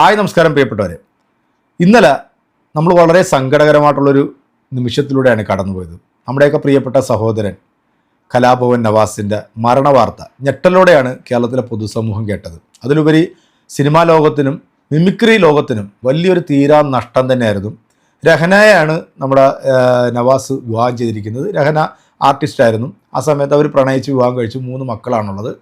Hi നമസ്കാരം പ്രിയപ്പെട്ടവരെ. ഇന്നലെ നമ്മൾ വളരെ സങ്കടകരമായിട്ടുള്ളൊരു നിമിഷത്തിലൂടെയാണ് കടന്നുപോയത്. നമ്മുടെയൊക്കെ പ്രിയപ്പെട്ട സഹോദരൻ കലാഭവൻ നവാസിന്റെ മരണവാർത്ത ഞെട്ടലോടെയാണ് കേരളത്തിലെ പൊതുസമൂഹം കേട്ടത്. അതിലുപരി സിനിമാ ലോകത്തിനും മിമിക്രി ലോകത്തിനും വലിയൊരു തീരാ നഷ്ടം തന്നെയായിരുന്നു. രഹനയാണ് നമ്മുടെ നവാസ് വിവാഹം ചെയ്തിരിക്കുന്നത്. രഹന ആർട്ടിസ്റ്റായിരുന്നു. ആ സമയത്ത് അവർ പ്രണയിച്ച് വിവാഹം കഴിച്ചു. മൂന്ന് മക്കളാണുള്ളത്.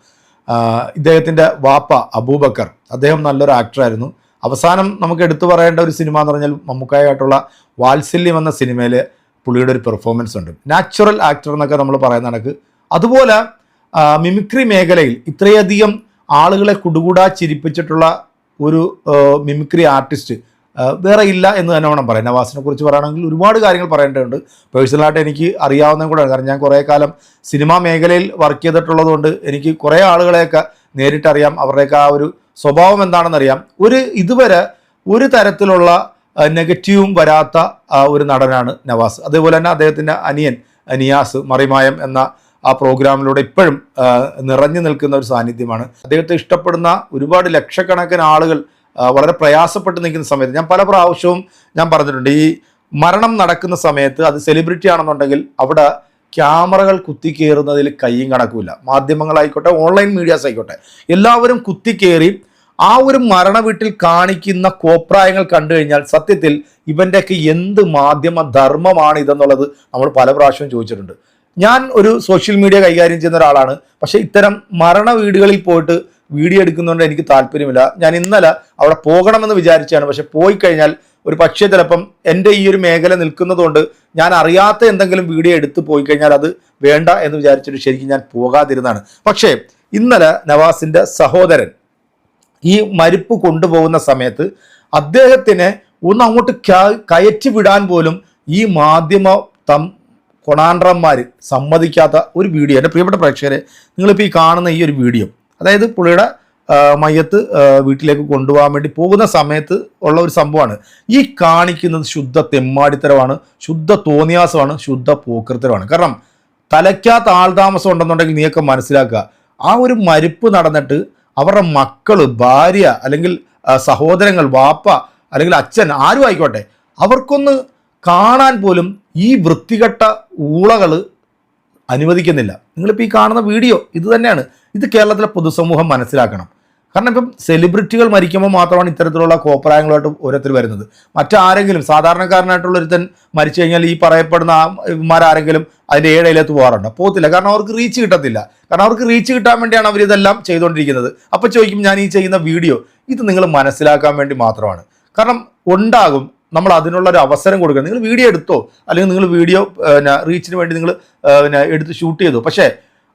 ഇദ്ദേഹത്തിന്റെ വാപ്പ അബൂബക്കർ. അദ്ദേഹം നല്ലൊരു ആക്ടറായിരുന്നു അവസാനം നമുക്ക് എടുത്തു പറയേണ്ട ഒരു സിനിമ എന്ന് പറഞ്ഞാൽ മമ്മൂക്കായിട്ടുള്ള വാത്സല്യം എന്ന സിനിമയിൽ പുള്ളിയുടെ ഒരു പെർഫോമൻസ് ഉണ്ട്. നാച്ചുറൽ ആക്ടർ എന്നൊക്കെ നമ്മൾ പറയുന്ന കണക്ക്. അതുപോലെ മിമിക്രി മേഖലയിൽ ഇത്രയധികം ആളുകളെ കുടുകൂടാ ചിരിപ്പിച്ചിട്ടുള്ള ഒരു മിമിക്രി ആർട്ടിസ്റ്റ് വേറെ ഇല്ല എന്ന് തന്നെ വേണം പറയാം നവാസിനെ കുറിച്ച് പറയുകയാണെങ്കിൽ ഒരുപാട് കാര്യങ്ങൾ പറയേണ്ടതുണ്ട്. പേഴ്സണലായിട്ട് എനിക്ക് അറിയാവുന്നതും കൂടെയാണ്. കാരണം ഞാൻ കുറേ കാലം സിനിമാ മേഖലയിൽ വർക്ക് ചെയ്തിട്ടുള്ളതുകൊണ്ട് എനിക്ക് കുറേ ആളുകളെയൊക്കെ നേരിട്ടറിയാം. അവരുടെയൊക്കെ ആ ഒരു സ്വഭാവം എന്താണെന്നറിയാം. ഒരു ഇതുവരെ ഒരു തരത്തിലുള്ള നെഗറ്റീവും വരാത്ത ഒരു നടനാണ് നവാസ്. അതേപോലെ തന്നെ അദ്ദേഹത്തിന്റെ അനിയൻ നിയാസ് മറിമായം എന്ന ആ പ്രോഗ്രാമിലൂടെ ഇപ്പോഴും നിറഞ്ഞു നിൽക്കുന്ന ഒരു സാന്നിധ്യമാണ്. അദ്ദേഹത്തെ ഇഷ്ടപ്പെടുന്ന ഒരുപാട് ലക്ഷക്കണക്കിന് ആളുകൾ വളരെ പ്രയാസപ്പെട്ട് നിൽക്കുന്ന സമയത്ത് ഞാൻ പല പ്രാവശ്യവും ഞാൻ പറഞ്ഞിട്ടുണ്ട് ഈ മരണം നടക്കുന്ന സമയത്ത് അത് സെലിബ്രിറ്റി ആണെന്നുണ്ടെങ്കിൽ അവിടെ ക്യാമറകൾ കുത്തിക്കയറുന്നതിൽ കയ്യും കണക്കുമില്ല. മാധ്യമങ്ങളായിക്കോട്ടെ ഓൺലൈൻ മീഡിയാസ് ആയിക്കോട്ടെ എല്ലാവരും കുത്തിക്കയറി ആ ഒരു മരണ വീട്ടിൽ കാണിക്കുന്ന കോപ്രായങ്ങൾ കണ്ടു കഴിഞ്ഞാൽ സത്യത്തിൽ ഇവന്റെയൊക്കെ എന്ത് മാധ്യമ ധർമ്മമാണ് ഇതെന്നുള്ളത് നമ്മൾ പല പ്രാവശ്യവും ചോദിച്ചിട്ടുണ്ട്. ഞാൻ ഒരു സോഷ്യൽ മീഡിയ കൈകാര്യം ചെയ്യുന്ന ഒരാളാണ്. പക്ഷേ ഇത്തരം മരണ വീടുകളിൽ പോയിട്ട് വീഡിയോ എടുക്കുന്നതുകൊണ്ട് എനിക്ക് താല്പര്യമില്ല. ഞാൻ ഇന്നലെ അവിടെ പോകണമെന്ന് വിചാരിച്ചാണ് പക്ഷെ പോയി കഴിഞ്ഞാൽ ഒരു പക്ഷേ ചിലപ്പം എന്റെ ഈ ഒരു മേഖല നിൽക്കുന്നതുകൊണ്ട് ഞാൻ അറിയാത്ത എന്തെങ്കിലും വീഡിയോ എടുത്ത് പോയി കഴിഞ്ഞാൽ അത് വേണ്ട എന്ന് വിചാരിച്ചിട്ട് ശരിക്കും ഞാൻ പോകാതിരുന്നാണ് പക്ഷേ ഇന്നലെ നവാസിന്റെ സഹോദരൻ ഈ മരിപ്പ് കൊണ്ടുപോകുന്ന സമയത്ത് അദ്ദേഹത്തിനെ ഒന്ന് അങ്ങോട്ട് കയറ്റി വിടാൻ പോലും ഈ മാധ്യമ തം കൊണാണ്ട്രന്മാർ സമ്മതിക്കാത്ത ഒരു വീഡിയോ. എന്റെ പ്രിയപ്പെട്ട പ്രേക്ഷകരെ നിങ്ങളിപ്പോൾ ഈ കാണുന്ന ഈ ഒരു വീഡിയോ അതായത് പുള്ളിയുടെ മയ്യത്ത് വീട്ടിലേക്ക് കൊണ്ടുപോകാൻ വേണ്ടി പോകുന്ന സമയത്ത് ഉള്ള ഒരു സംഭവമാണ്. ഈ കാണിക്കുന്നത് ശുദ്ധ തെമ്മാടിത്തരമാണ് ശുദ്ധ തോന്നിയാസമാണ് ശുദ്ധ പോക്കൃത്തരമാണ്. കാരണം തലയ്ക്കകത്ത് ആൾതാമസം ഉണ്ടെന്നുണ്ടെങ്കിൽ നീയൊക്കെ മനസ്സിലാക്കുക ആ ഒരു മരിപ്പ് നടന്നിട്ട് അവരുടെ മക്കൾ ഭാര്യ അല്ലെങ്കിൽ സഹോദരങ്ങൾ വാപ്പ അല്ലെങ്കിൽ അച്ഛൻ ആരും ആയിക്കോട്ടെ അവർക്കൊന്ന് കാണാൻ പോലും ഈ വൃത്തികെട്ട ഊളകൾ അനുവദിക്കുന്നില്ല. നിങ്ങളിപ്പോൾ ഈ കാണുന്ന വീഡിയോ ഇത് തന്നെയാണ്. ഇത് കേരളത്തിലെ പൊതുസമൂഹം മനസ്സിലാക്കണം. കാരണം ഇപ്പം സെലിബ്രിറ്റികൾ മരിക്കുമ്പോൾ മാത്രമാണ് ഇത്തരത്തിലുള്ള കോപ്രായങ്ങളായിട്ട് ഓരോരുത്തർ വരുന്നത്. മറ്റാരെങ്കിലും സാധാരണക്കാരനായിട്ടുള്ള ഒരുത്തൻ മരിച്ചു കഴിഞ്ഞാൽ ഈ പറയപ്പെടുന്ന ആ ഇവന്മാരാരെങ്കിലും അതിന്റെ ഏഴയിലേക്ക് പോകാറുണ്ട്. പോകത്തില്ല. കാരണം അവർക്ക് റീച്ച് കിട്ടത്തില്ല. കാരണം അവർക്ക് റീച്ച് കിട്ടാൻ വേണ്ടിയാണ് അവരിതെല്ലാം ചെയ്തുകൊണ്ടിരിക്കുന്നത്. അപ്പോൾ ചോദിക്കും ഞാൻ ഈ ചെയ്യുന്ന വീഡിയോ ഇത് നിങ്ങൾ മനസ്സിലാക്കാൻ വേണ്ടി മാത്രമാണ്. കാരണം ഉണ്ടാകും. നമ്മൾ അതിനുള്ള ഒരു അവസരം കൊടുക്കുക നിങ്ങൾ വീഡിയോ എടുത്തോ? അല്ലെങ്കിൽ നിങ്ങൾ വീഡിയോ പിന്നെ റീച്ചിന് വേണ്ടി നിങ്ങൾ പിന്നെ എടുത്ത് ഷൂട്ട് ചെയ്തു? പക്ഷേ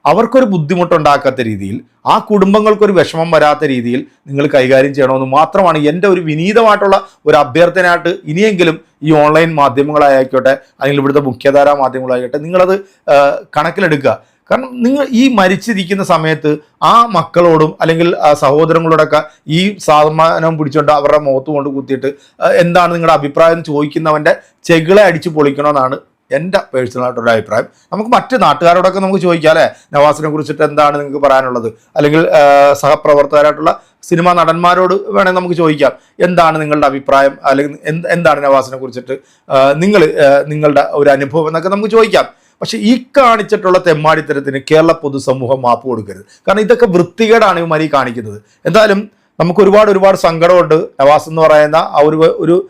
അവർക്കൊരു ബുദ്ധിമുട്ടുണ്ടാക്കാത്ത രീതിയിൽ ആ കുടുംബങ്ങൾക്കൊരു വിഷമം വരാത്ത രീതിയിൽ നിങ്ങൾ കൈകാര്യം ചെയ്യണമെന്ന് മാത്രമാണ് എന്റെ ഒരു വിനീതമായിട്ടുള്ള ഒരു അഭ്യർത്ഥനയായിട്ട് ഇനിയെങ്കിലും ഈ ഓൺലൈൻ മാധ്യമങ്ങളായിക്കോട്ടെ അല്ലെങ്കിൽ ഇവിടുത്തെ മുഖ്യധാരാ മാധ്യമങ്ങളായിക്കോട്ടെ നിങ്ങളത് കണക്കിലെടുക്കുക. കാരണം നിങ്ങൾ ഈ മരിച്ചിരിക്കുന്ന സമയത്ത് ആ മക്കളോടും അല്ലെങ്കിൽ സഹോദരങ്ങളോടൊക്കെ ഈ സാമാനം പിടിച്ചുകൊണ്ട് അവരുടെ മുഖത്ത് കൊണ്ട് കുത്തിയിട്ട് എന്താണ് നിങ്ങളുടെ അഭിപ്രായം ചോദിക്കുന്നവന്റെ ചെകിളെ അടിച്ച് പൊളിക്കണമെന്നാണ് എന്റെ പേഴ്സണലായിട്ടൊരു അഭിപ്രായം. നമുക്ക് മറ്റ് നാട്ടുകാരോടൊക്കെ നമുക്ക് ചോദിക്കാം അല്ലേ? നവാസിനെ കുറിച്ചിട്ട് എന്താണ് നിങ്ങൾക്ക് പറയാനുള്ളത്? അല്ലെങ്കിൽ സഹപ്രവർത്തകരായിട്ടുള്ള സിനിമാ നടന്മാരോട് വേണമെങ്കിൽ നമുക്ക് ചോദിക്കാം. എന്താണ് നിങ്ങളുടെ അഭിപ്രായം? അല്ലെങ്കിൽ എന്ത് എന്താണ് നവാസിനെ കുറിച്ചിട്ട് നിങ്ങൾ നിങ്ങളുടെ ഒരു അനുഭവം എന്നൊക്കെ നമുക്ക് ചോദിക്കാം. പക്ഷേ ഈ കാണിച്ചിട്ടുള്ള തെമ്മാടിത്തരത്തിന് കേരള പൊതുസമൂഹം മാപ്പ് കൊടുക്കരുത്. കാരണം ഇതൊക്കെ വൃത്തികേടാണ് ഇവന്മാർ ഈ കാണിക്കുന്നത്. എന്തായാലും നമുക്ക് ഒരുപാട് ഒരുപാട് സങ്കടമുണ്ട് നവാസ് എന്ന് പറയുന്ന ആ ഒരു ഒരു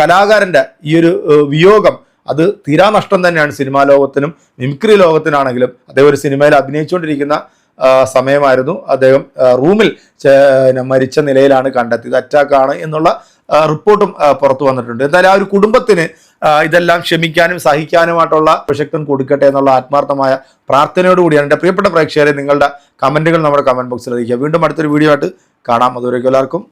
കലാകാരന്റെ ഈ ഒരു വിയോഗം. അത് തീരാ നഷ്ടം തന്നെയാണ് സിനിമാ ലോകത്തിനും മിമിക്രി ലോകത്തിനാണെങ്കിലും. അദ്ദേഹം ഒരു സിനിമയിൽ അഭിനയിച്ചുകൊണ്ടിരിക്കുന്ന സമയമായിരുന്നു. അദ്ദേഹം റൂമിൽ മരിച്ച നിലയിലാണ് കണ്ടെത്തിയത്. അറ്റാക്കാണ് എന്നുള്ള റിപ്പോർട്ടും പുറത്തു വന്നിട്ടുണ്ട്. എന്തായാലും ആ ഒരു കുടുംബത്തിന് ഇതെല്ലാം ക്ഷമിക്കാനും സഹിക്കാനുമായിട്ടുള്ള പ്രശക്തം കൊടുക്കട്ടെ എന്നുള്ള ആത്മാർത്ഥമായ പ്രാർത്ഥനയോടുകൂടിയാണ്. എന്റെ പ്രിയപ്പെട്ട പ്രേക്ഷകരെ നിങ്ങളുടെ കമന്റുകൾ നമ്മുടെ കമന്റ് ബോക്സിൽ അറിയിക്കുക. വീണ്ടും അടുത്തൊരു വീഡിയോ ആയിട്ട് കാണാം. അതുവരേക്കും എല്ലാവർക്കും